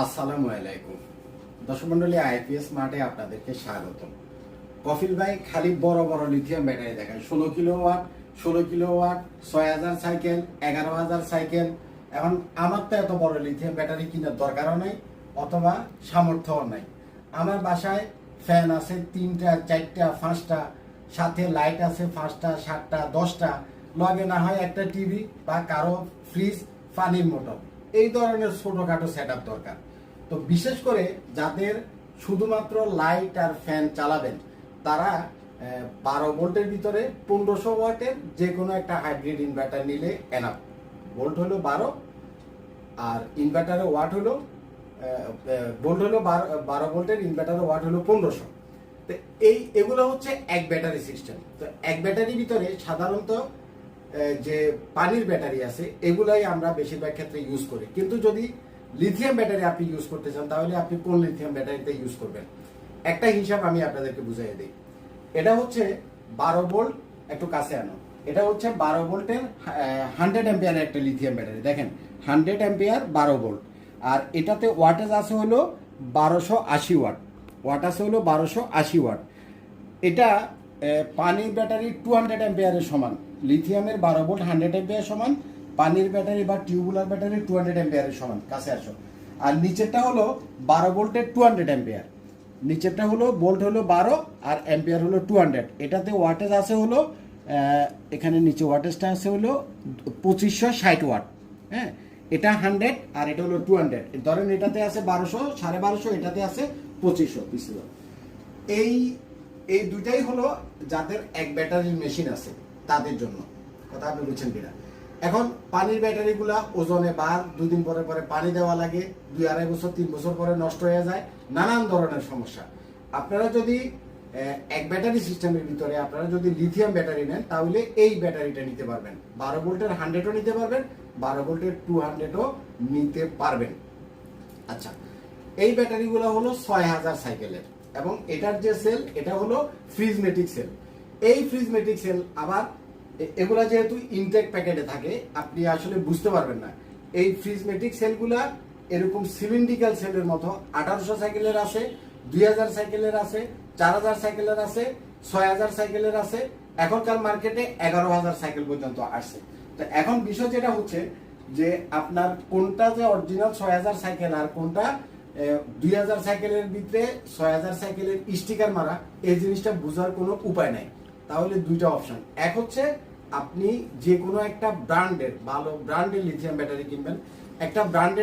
আসসালামু আলাইকুম। দর্শক মন্ডলী আইপিএস মার্টে আপনাদেরকে স্বাগতম। কফিল ভাই খালি বড় বড় লিথিয়াম ব্যাটারি দেখায়। ষোলো কিলো ওয়াট ষোলো কিলো ওয়াট ছয় হাজার সাইকেল এগারো হাজার সাইকেল এখন আমার তো এত বড় লিথিয়াম ব্যাটারি কেনার দরকারও নাই, অথবা সামর্থ্যও নাই। আমার বাসায় ফ্যান আছে তিনটা, চারটা, পাঁচটা, সাথে লাইট আছে পাঁচটা, সাতটা, দশটা। লগে না হয় একটা টিভি বা কারও ফ্রিজ পানির মোটর এই ধরনের ছোটখাটো সেট দরকার। তো বিশেষ করে যাদের শুধুমাত্র লাইট আর ফ্যান চালাবেন, তারা বারো ভোল্টের ভিতরে পনেরোশো ওয়াটের যে কোনো একটা হাইব্রিড ইনভার্টার নিলে এনাফ ভোল্ট হলো বারো, আর ইনভার্টারের ওয়াট হলো ভোল্ট হলো বারো ভোল্টের ইনভার্টারের ওয়াট হলো পনেরোশো। তো এই, এগুলো হচ্ছে এক ব্যাটারি সিস্টেম তো এক ব্যাটারির ভিতরে সাধারণত যে পানির ব্যাটারি আছে, এগুলাই আমরা বেশিরভাগ ক্ষেত্রে ইউজ করি। কিন্তু যদি লিথিয়াম ব্যাটারি আপনি ইউজ করতে চান, তাহলে আপনি কোন লিথিয়াম ব্যাটারিতে ইউজ করবেন? একটা হিসাব আমি আপনাদেরকে বুঝিয়ে দিই। এটা হচ্ছে বারো ভোল্ট একটু কাছে আনো। এটা হচ্ছে বারো ভোল্টের হান্ড্রেড অ্যাম্পিয়ার একটা লিথিয়াম ব্যাটারি দেখেন হান্ড্রেড অ্যাম্পিয়ার বারো ভোল্ট আর এটাতে ওয়াটেজ আছে হলো বারোশো আশি ওয়াট ওয়াট আছে হলো বারোশো আশি ওয়াট এটা পানির ব্যাটারি টু হান্ড্রেড অ্যাম্পিয়ারের সমান। লিথিয়ামের বারো ভোল্ট হান্ড্রেড অ্যাম্পিয়ার সমান, পানির ব্যাটারি বা টিউবুলার ব্যাটারি টু হান্ড্রেড অ্যাম্পিয়ারের সমান, কাছে আসো। আর নিচেরটা হলো বারো ভোল্টের টু হান্ড্রেড অ্যাম্পিয়ার নিচেরটা হলো ভোল্ট হলো বারো আর অ্যাম্পিয়ার হলো টু হান্ড্রেড এটাতে ওয়াটেজ আছে হলো এখানে নিচে ওয়াটেজটা আছে হলো পঁচিশশো ষাট ওয়াট হ্যাঁ এটা হান্ড্রেড আর এটা হলো টু হান্ড্রেড ধরেন এটাতে আছে বারোশো, সাড়ে বারোশো, এটাতে আছে পঁচিশশো পিসিও এই এই দুটাই হলো যাদের এক ব্যাটারির মেশিন আছে তাদের জন্য। কথা আপনি বুঝছেন কিনা? এখন পানির ব্যাটারিগুলা ওজনে বার দুদিন পরে পরে পানি দেওয়া লাগে, দুই আড়াই বছর, তিন বছর পরে নষ্ট হয়ে যায়, নানান ধরনের সমস্যা। আপনারা যদি এক ব্যাটারি সিস্টেমের ভিতরে আপনারা যদি লিথিয়াম ব্যাটারি নেন, তাহলে এই ব্যাটারিটা নিতে পারবেন। বারো ভোল্টের হান্ড্রেডও নিতে পারবেন, বারো ভোল্টের টু হান্ড্রেডও নিতে পারবেন। আচ্ছা এই ব্যাটারিগুলো হলো ছয় হাজার সাইকেলের এবং এটার যে সেল এটা হলো ফ্রিজমেটিক সেল এই ফ্রিজমেটিক সেল আবার এগুলা যেহেতু ইনটেক প্যাকেটে থাকে, আপনি আসলে বুঝতে পারবেন না। এই ফ্রিজমেটিক সেলগুলা এরকম সিলিন্ডিক্যাল সেলের মতো আঠারোশো সাইকেলের আছে, দুই হাজার সাইকেলের আছে, চার হাজার সাইকেলের আছে, ছয় হাজার সাইকেলের আছে, এখনকার মার্কেটে এগারো হাজার সাইকেল পর্যন্ত আসছে। তো এখন বিষয় যেটা হচ্ছে যে আপনার কোনটা যে অরিজিনাল ছয় হাজার সাইকেল আর কোনটা দুই হাজার সাইকেলের ভিতরে ছয় হাজার সাইকেলের স্টিকার মারা, এই জিনিসটা বোঝার কোনো উপায় নাই। তাহলে দুইটা অপশন এক হচ্ছে, আপনি যে কোনো একটা ব্র্যান্ডের ভালো ব্র্যান্ডের লিথিয়াম ব্যাটারি কিনবেন। একটা ব্র্যান্ডের